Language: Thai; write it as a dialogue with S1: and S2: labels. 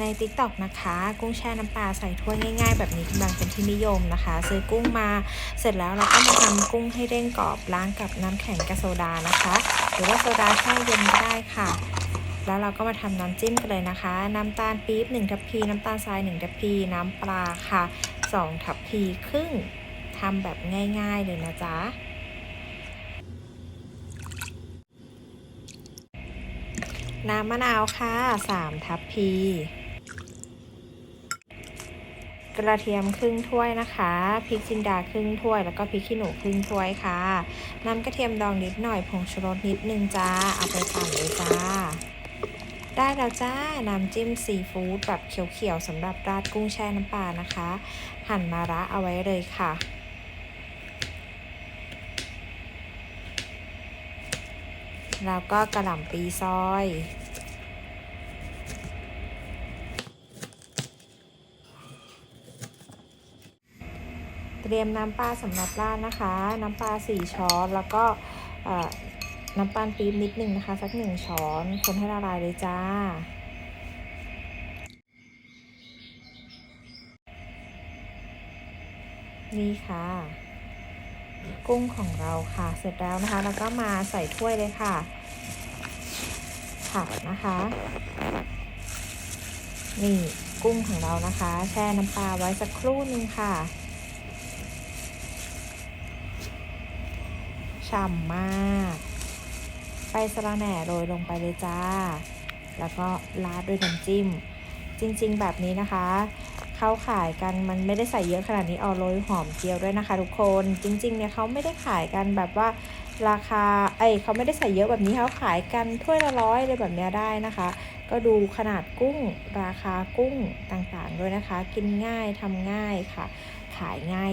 S1: ใน TikTok นะคะ กุ้งแช่น้ำปลาใส่ถ้วยง่าย ๆ แบบนี้กำลังเป็นที่นิยมนะคะ ซื้อกุ้งมาเสร็จแล้วเราก็มาทำกุ้งให้เด้งกรอบล้างกับน้ำแข็งกับโซดานะคะ หรือว่าโซดาแช่เย็นก็ได้ค่ะแล้วเราก็มาทำน้ำจิ้มกันเลยนะคะ น้ำตาลปี๊บ1ทัพพี น้ำตาลทราย 1 ทัพพี น้ำปลาค่ะ 2 ทัพพีครึ่งทำแบบง่ายๆเลยนะจ๊ะ น้ำมะนาวค่ะ 3 ทัพพี กระเทียมครึ่งถ้วยนะคะ พริกจินดาครึ่งถ้วย แล้วก็พริกขี้หนูครึ่งถ้วยค่ะ น้ำกระเทียมดองนิดหน่อยผงชูรสนิดนึงจ้า เอาไปปั่นเลยจ้า ได้แล้วจ้า น้ำจิ้มซีฟู้ดแบบเขียวๆสำหรับราดกุ้งแช่น้ำปลานะคะ หั่นมาระเอาไว้เลยค่ะแล้วก็กระหล่ำปีซอย เตรียมน้ำปลาสำหรับราดนะคะ น้ำปลาสี่ช้อนแล้วก็น้ำตาลปี๊บนิดนึงนะคะ สักหนึ่งช้อนคนให้ละลายเลยจ้า นี่ค่ะ กุ้งของเราค่ะ เสร็จแล้วนะคะ แล้วก็มาใส่ถ้วยเลยค่ะ ผักนะคะ นี่กุ้งของเรานะคะ แช่น้ำปลาไว้สักครู่นึงค่ะ ฉ่ำมาก ไปสะระแหน่โรยลงไปเลยจ้า แล้วก็ราดด้วยน้ำจิ้ม จริงๆ แบบนี้นะคะเขาขายกันมันไม่ได้ใส่เยอะขนาดนี้เอาโรยหอมเจียวด้วยนะคะ ทุกคนจริง ๆ เนี่ยเขาไม่ได้ขายกันแบบว่าราคาเอ้ยเขาไม่ได้ใส่เยอะแบบนี้เขาขายกันถ้วยละร้อยเลยแบบนี้ได้นะคะ ก็ดูขนาดกุ้ง ราคากุ้งต่างๆด้วยนะคะ กินง่ายทำง่ายค่ะ ขายง่าย